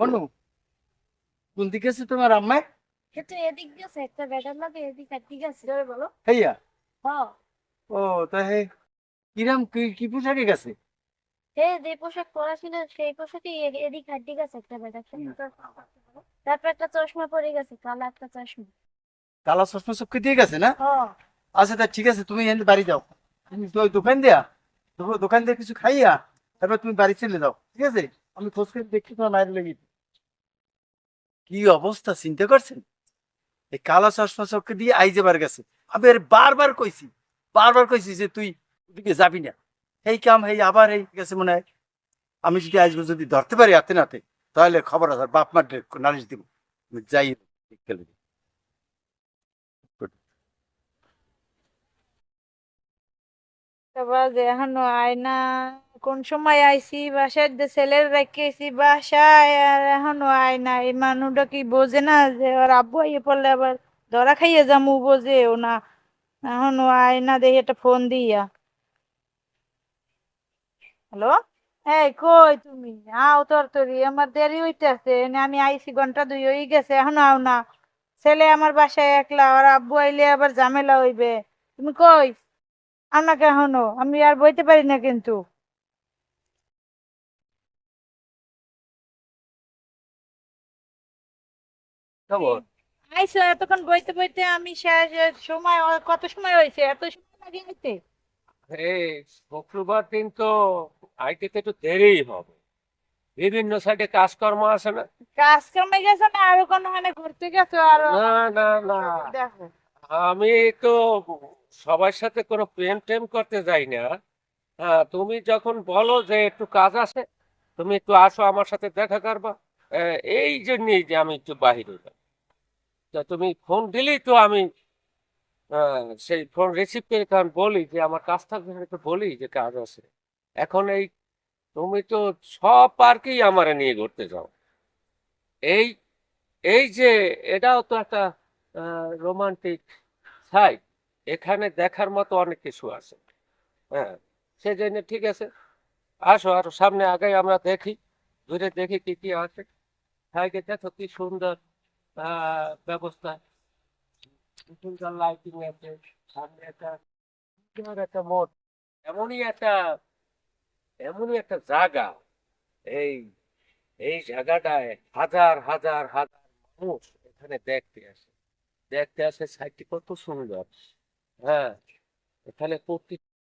বনু কোন দিকে আছে তোমার আম্মাই কিন্তু এদিক গেছে একটা ব্যাটার লাগে এদিক আর ঠিক আছে বলো। হেইয়া? হ্যাঁ ও তা হে কিরাম কি কি পোশাকে গেছে? হে যে পোশাক পরা ছিল সেই পোশাকই এ- এদিক আর ঠিক আছে একটা ব্যাটার তারপর একটা চশমা পরে গেছে কালো একটা চশমা। কালা চশমা চোখে দিয়ে গেছে না? আচ্ছা তা ঠিক আছে তুমি এখানে বাড়ি যাও। তুমি দোকান দেয়া দোকান দিয়ে কিছু খাইয়া তারপর তুমি বাড়ি চলে যাও ঠিক আছে? আমি খোঁজ করে দেখছি তোমার মায়ের লেগে কি অবস্থা? চিন্তা করছেন এই কালা চশমা চোখে দিয়ে আই যাবার গেছে। আমি আরে বারবার কইছি বারবার কইছি যে তুই ওদিকে যাবি না। এই কাম এই আবার এই গেছে মনে হয়। আমি যদি আজ যদি ধরতে পারি হাতে নাতে, তাহলে খবর আছে বাপ মার নালিশ দিব। যাই গেলে তারপর এখনও আয়না কোন সময় আইছি, বাসায় যে ছেলের রেখেছি, বাসায় আর এখনও আয়না এই মানুষটা কি বোঝে না যে ওর আব্বু আইয়ে পড়লে আবার ধরা খাইয়ে যামু, বোঝেও না। এখনও আয়না দেখি, একটা ফোন দিয়া। হ্যালো? এই, কই তুমি? আও তোর তোরি আমার দেরি হইতেছে। আমি আইছি, ঘণ্টা দুই হয়ে গেছে, এখনও আও না। ছেলে আমার বাসায় একলা আর আব্বু আইলে আবার ঝামেলা হইবে। তুমি কই? আমাকে এখনও? আমি আর বইতে পারি না কিন্তু। খবর? আইসো এতক্ষণ বইতে বইতে আমি শেষ সময় কত সময় হয়েছে? এত সময় লাগে আইতে? এই শুক্রবার দিন তো আইটিতে একটু দেরিই হবে। বিভিন্ন সাইডে কাজকর্ম আছে না? কাজ কামে গেছো না আরও কোনো মানে ঘুরতে গেছো? আর না না না। আমি তো সবার সাথে কোনো প্রেম টেম করতে যাই না। হ্যাঁ তুমি যখন বলো যে একটু কাজ আছে তুমি একটু আসো আমার সাথে দেখা করবা। এই জন্যই যে আমি একটু বাহিরে যাই। তা তুমি ফোন দিলেই তো আমি সেই ফোন রিসিভ করে তখন বলি যে আমার কাজ থাকবে একটু বলি যে কাজ আছে। এখন এই তুমি তো সব পার্কেই আমারে নিয়ে ঘুরতে যাও। এই এই যে এটাও তো একটা রোমান্টিক সাইড এখানে দেখার মতো অনেক কিছু আছে। হ্যাঁ সেই জন্য ঠিক আছে। আসো আরও সামনে আগে আমরা দেখি, ঘুরে দেখি কি কি আছে। সাইডে দেখো কি সুন্দর। ব্যবস্থা। লাইটিং আছে, সামনে একটা একটা এমনই একটা এমনই একটা জায়গা। এই এই জায়গাটায় হাজার হাজার হাজার মানুষ এখানে দেখতে আসে। দেখতে আসে সাইডটি কত সুন্দর। হ্যাঁ এখানে প্রতি